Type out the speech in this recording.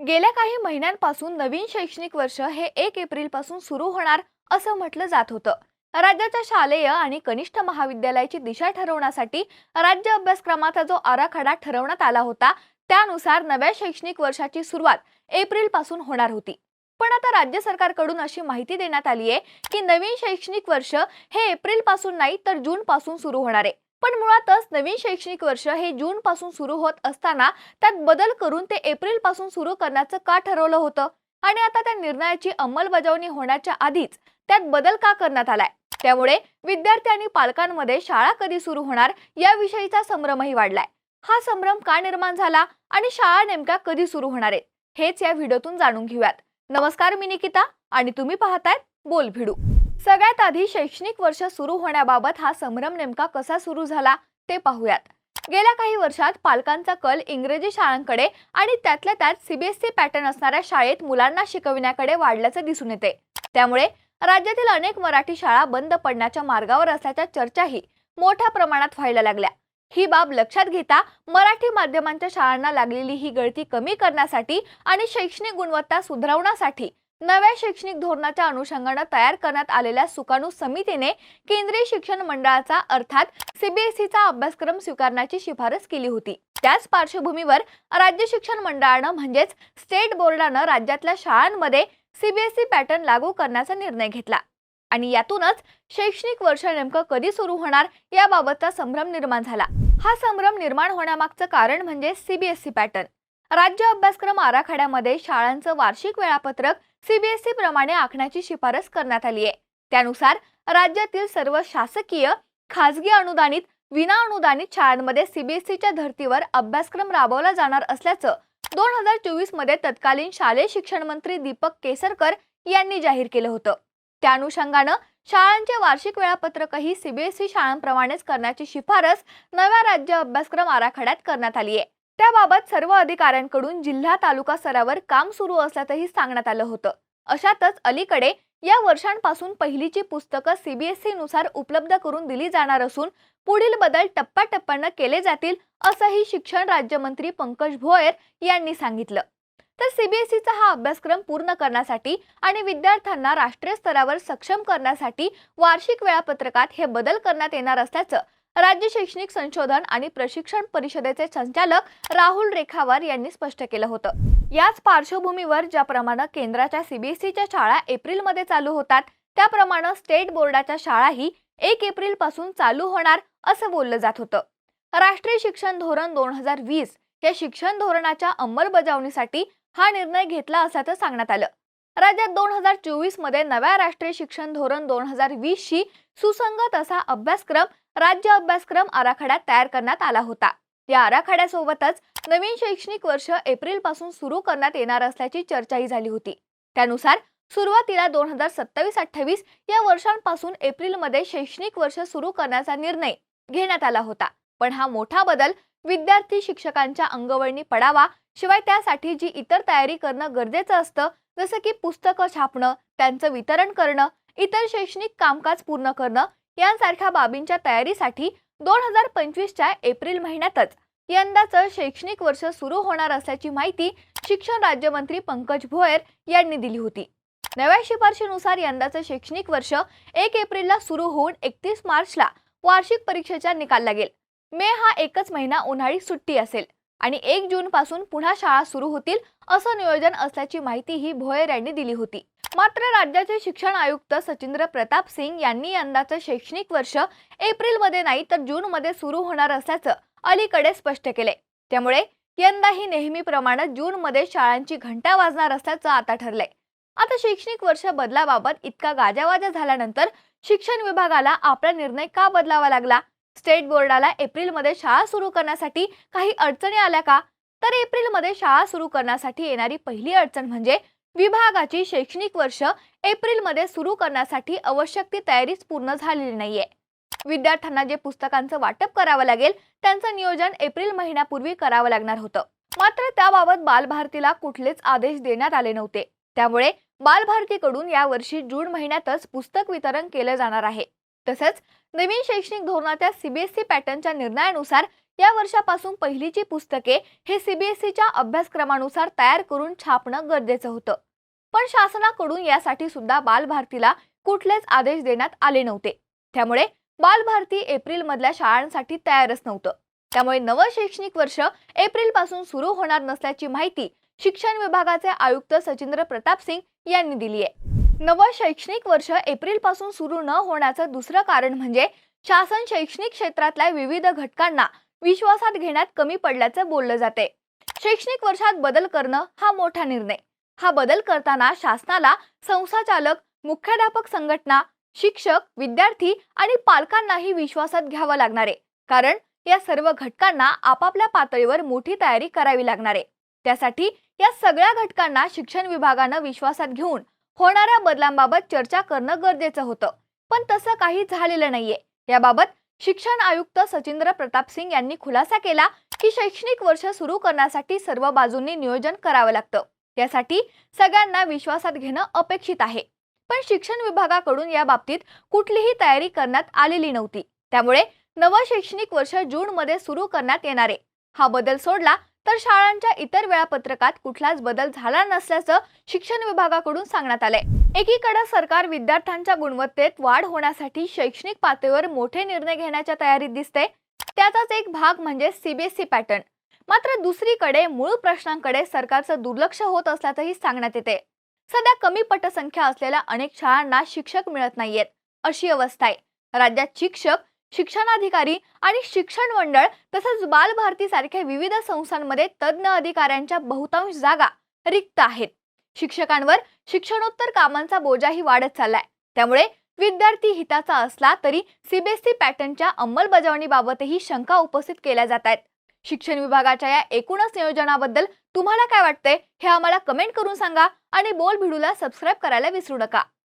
गेल्या काही महिन्यांपासून नवीन शैक्षणिक वर्ष हे एक एप्रिलपासून सुरू होणार असं म्हटलं जात होतं. राज्याच्या शालेय आणि कनिष्ठ महाविद्यालयाची दिशा ठरवण्यासाठी राज्य अभ्यासक्रमाचा जो आराखडा ठरवण्यात आला होता त्यानुसार नव्या शैक्षणिक वर्षाची सुरुवात एप्रिलपासून होणार होती. पण आता राज्य सरकारकडून अशी माहिती देण्यात आली आहे की नवीन शैक्षणिक वर्ष हे एप्रिलपासून नाही तर जून पासून सुरू होणार आहे. पण मुळातच नवीन शैक्षणिक वर्ष हे जून पासून सुरू होत असताना त्यात बदल करून ते एप्रिलपासून सुरू करण्याचं का ठरवलं होतं? आणि आता त्या निर्णयाची अंमलबजावणी होण्याच्या आधीच त्यात बदल का करण्यात आलाय? त्यामुळे विद्यार्थी आणि पालकांमध्ये शाळा कधी सुरू होणार याविषयीचा संभ्रमही वाढलाय. हा संभ्रम का निर्माण झाला आणि शाळा नेमक्या कधी सुरू होणार आहेत? हेच या व्हिडिओतून जाणून घेऊयात. नमस्कार मी निकिता आणि तुम्ही पाहतायत बोल भिडू सगळ्यात आधी शैक्षणिक वर्ष सुरू होण्याबाबत हा संभ्रम नेमका कसा सुरू झाला ते पाहूयात. गेल्या काही वर्षात पालकांचा कल इंग्रजी शाळांकडे आणि त्यातल्या त्यात सीबीएसई पॅटर्न असणाऱ्या शाळेत मुलांना शिकविण्याकडे वाढल्याचं दिसून येते. त्यामुळे राज्यातील अनेक मराठी शाळा बंद पडण्याच्या मार्गावर असल्याच्या चर्चाही मोठ्या प्रमाणात व्हायला लागल्या. ही बाब लक्षात घेता मराठी माध्यमांच्या शाळांना लागलेली ही गळती कमी करण्यासाठी आणि शैक्षणिक गुणवत्ता सुधारवण्यासाठी नव्या शैक्षणिक धोरणाच्या अनुषंगानं तयार करण्यात आलेल्या सुकाणू समितीने केंद्रीय शिक्षण मंडळाचा अर्थात सीबीएसईचा अभ्यासक्रम स्वीकारण्याची शिफारस केली होती. त्याच पार्श्वभूमीवर राज्य शिक्षण मंडळानं म्हणजेच स्टेट बोर्डानं राज्यातल्या शाळांमध्ये सीबीएसई पॅटर्न लागू करण्याचा निर्णय घेतला. आणि यातूनच शैक्षणिक वर्ष नेमकं कधी सुरू होणार याबाबतचा संभ्रम निर्माण झाला. हा संभ्रम निर्माण होण्यामागचं कारण म्हणजे सीबीएसई पॅटर्न. राज्य अभ्यासक्रम आराखड्यामध्ये शाळांचं वार्षिक वेळापत्रक सीबीएसई प्रमाणे आखण्याची शिफारस करण्यात आली आहे. त्यानुसार राज्यातील सर्व शासकीय खासगी अनुदानित विना अनुदानित शाळांमध्ये सीबीएसईच्या धर्तीवर अभ्यासक्रम राबवला जाणार असल्याचं दोन हजार चोवीसमध्ये तत्कालीन शालेय शिक्षण मंत्री दीपक केसरकर यांनी जाहीर केलं होतं. त्या अनुषंगानं शाळांचे वार्षिक वेळापत्रकही सीबीएसई शाळांप्रमाणेच करण्याची शिफारस नव्या राज्य अभ्यासक्रम आराखड्यात करण्यात आली आहे. त्याबाबत सर्व अधिकाऱ्यांकडून जिल्हा तालुका स्तरावर काम सुरू असल्याचंही सांगण्यात आलं होतं. अशातच अलीकडे या वर्षांपासून पहिलीची पुस्तकं सीबीएसई नुसार उपलब्ध करून दिली जाणार असून पुढील बदल टप्प्याटप्प्यानं केले जातील असंही शिक्षण राज्यमंत्री पंकज भोयर यांनी सांगितलं. तर सीबीएसईचा हा अभ्यासक्रम पूर्ण करण्यासाठी आणि विद्यार्थ्यांना राष्ट्रीय स्तरावर सक्षम करण्यासाठी वार्षिक वेळापत्रकात हे बदल करण्यात येणार असल्याचं राज्य शैक्षणिक संशोधन आणि प्रशिक्षण परिषदेचे संचालक राहुल रेखावार यांनी स्पष्ट केलं होतं. याच पार्श्वभूमीवर ज्याप्रमाणे केंद्राच्या सीबीएसईच्या शाळा एप्रिलमध्ये चालू होतात त्याप्रमाणे स्टेट बोर्डाच्या शाळाही एक एप्रिलपासून चालू होणार असं बोललं जात होतं. राष्ट्रीय शिक्षण धोरण दोन हजार वीस या शिक्षण धोरणाच्या अंमलबजावणीसाठी हा निर्णय घेतला असल्याचं सांगण्यात आलं. राज्यात दोन हजार चोवीसमध्ये नव्या राष्ट्रीय शिक्षण धोरण दोन हजार वीस शी सुसंगत असा अभ्यासक्रम राज्य अभ्यासक्रम आराखडा तयार करण्यात आला होता. या आराखड्यासोबतच नवीन शैक्षणिक वर्ष एप्रिलपासून सुरू करण्यात येणार असल्याची चर्चाही झाली होती. त्यानुसार सुरुवातीला दोन हजार सत्तावीस अठ्ठावीस या वर्षांपासून एप्रिलमध्ये शैक्षणिक वर्ष सुरू करण्याचा निर्णय घेण्यात आला होता. पण हा मोठा बदल विद्यार्थी शिक्षकांच्या अंगवळणी पडावा शिवाय त्यासाठी जी इतर तयारी करणं गरजेचं असतं जसं की पुस्तकं छापणं त्यांचं वितरण करणं इतर शैक्षणिक कामकाज पूर्ण करणं यांसारख्या बाबींच्या तयारीसाठी दोन हजार पंचवीसच्या एप्रिल महिन्यातच यंदाचं शैक्षणिक वर्ष सुरू होणार असल्याची माहिती शिक्षण राज्यमंत्री पंकज भोयर यांनी दिली होती. नव्या शिफारशीनुसार यंदाचं शैक्षणिक वर्ष एक एप्रिलला सुरू होऊन एकतीस मार्चला वार्षिक परीक्षेचा निकाल लागेल. मे हा एकच महिना उन्हाळी सुट्टी असेल आणि एक जून पासून पुन्हा शाळा सुरू होतील असं नियोजन असल्याची माहितीही भोयर यांनी दिली होती. मात्र राज्याचे शिक्षण आयुक्त सचिंद्र प्रताप सिंग यांनी यंदाचं शैक्षणिक वर्ष एप्रिलमध्ये नाही तर जूनमध्ये सुरू होणार असल्याचं अलीकडे स्पष्ट केले. त्यामुळे यंदाही नेहमीप्रमाणे जूनमध्ये शाळांची घंटा वाजणार असल्याचं आता ठरलंय. आता शैक्षणिक वर्ष बदलाबाबत इतका गाजावाजा झाल्यानंतर शिक्षण विभागाला आपला निर्णय का बदलावा लागला? स्टेट बोर्डाला एप्रिलमध्ये शाळा सुरू करण्यासाठी काही अडचणी आल्या का? तर एप्रिलमध्ये शाळा सुरू करण्यासाठी येणारी पहिली अडचण म्हणजे विभागाची शैक्षणिक वर्ष एप्रिलमध्ये सुरू करण्यासाठी आवश्यक ती तयारीच पूर्ण झालेली नाहीये. विद्यार्थ्यांना जे पुस्तकांचं वाटप करावं लागेल त्यांचं नियोजन एप्रिल महिन्यापूर्वी करावं लागणार होतं. मात्र त्याबाबत बालभारतीला कुठलेच आदेश देण्यात आले नव्हते. त्यामुळे बालभारतीकडून यावर्षी जून महिन्यातच पुस्तक वितरण केलं जाणार आहे. तसंच नवीन शैक्षणिक धोरणाच्या सीबीएसई पॅटर्नच्या निर्णयानुसार या वर्षापासून पहिलीची पुस्तके हे सीबीएसईच्या अभ्यासक्रमानुसार तयार करून छापणं गरजेचं होतं. पण शासनाकडून यासाठी सुद्धा बालभारतीला कुठलेच आदेश देण्यात आले नव्हते. त्यामुळे बालभारती एप्रिल मधल्या शाळांसाठी तयारच नव्हतं. त्यामुळे नवं शैक्षणिक वर्ष एप्रिलपासून सुरू होणार नसल्याची माहिती शिक्षण विभागाचे आयुक्त सचिंद्र प्रताप सिंग यांनी दिली आहे. नवं शैक्षणिक वर्ष एप्रिलपासून सुरू न होण्याचं दुसरं कारण म्हणजे शासन शैक्षणिक क्षेत्रातल्या विविध घटकांना विश्वासात घेण्यात कमी पडल्याचं बोललं जाते शैक्षणिक वर्षात बदल करणं हा मोठा निर्णय. हा बदल करताना शासनाला संस्थाचालक मुख्याध्यापक संघटना शिक्षक विद्यार्थी आणि पालकांनाही विश्वासात घ्यावं लागणार आहे. कारण या सर्व घटकांना आपापल्या पातळीवर मोठी तयारी करावी लागणार आहे. त्यासाठी या सगळ्या घटकांना शिक्षण विभागानं विश्वासात घेऊन होणाऱ्या बदलांबाबत चर्चा करणं गरजेचं होतं. पण तसं काही झालेलं नाहीये. याबाबत शिक्षण आयुक्त सचिंद्र प्रताप सिंग यांनी खुलासा केला की शैक्षणिक वर्ष सुरू करण्यासाठी सर्व बाजूंनी नियोजन करावं लागतं. यासाठी सगळ्यांना विश्वासात घेणं अपेक्षित आहे. पण शिक्षण विभागाकडून या बाबतीत कुठलीही तयारी करण्यात आलेली नव्हती. त्यामुळे नवं शैक्षणिक वर्ष जून मध्ये सुरू करण्यात येणारे हा बदल सोडला तर शाळांच्या इतर वेळापत्रकात कुठलाच बदल झाला नसल्याचं शिक्षण विभागाकडून सांगण्यात आलंय. एकीकडे सरकार विद्यार्थ्यांच्या गुणवत्तेत वाढ होण्यासाठी शैक्षणिक पातळीवर मोठे निर्णय घेण्याच्या तयारीत दिसते त्याचाच एक भाग म्हणजे सीबीएसई पॅटर्न. मात्र दुसरीकडे मूळ प्रश्नांकडे सरकारचं दुर्लक्ष होत असल्याचंही सांगण्यात येते. सध्या कमी पटसंख्या असलेल्या अनेक शाळांना शिक्षक मिळत नाहीयेत अशी अवस्था आहे. राज्यात शिक्षक शिक्षणाधिकारी आणि शिक्षण मंडळ तसंच बालभारती सारख्या विविध संस्थांमध्ये तज्ज्ञ अधिकाऱ्यांच्या बहुतांश जागा रिक्त आहेत. शिक्षकांवर शिक्षणोत्तर कामांचा बोजाही वाढत चाललाय. त्यामुळे विद्यार्थी हिताचा असला तरी सीबीएसई पॅटर्नच्या अंमलबजावणीबाबतही शंका उपस्थित केल्या जात आहेत. शिक्षण विभागाच्या या एकूणच नियोजनाबद्दल तुम्हाला काय वाटतंय हे आम्हाला कमेंट करून सांगा आणि बोल भिडूला सबस्क्राईब करायला विसरू नका.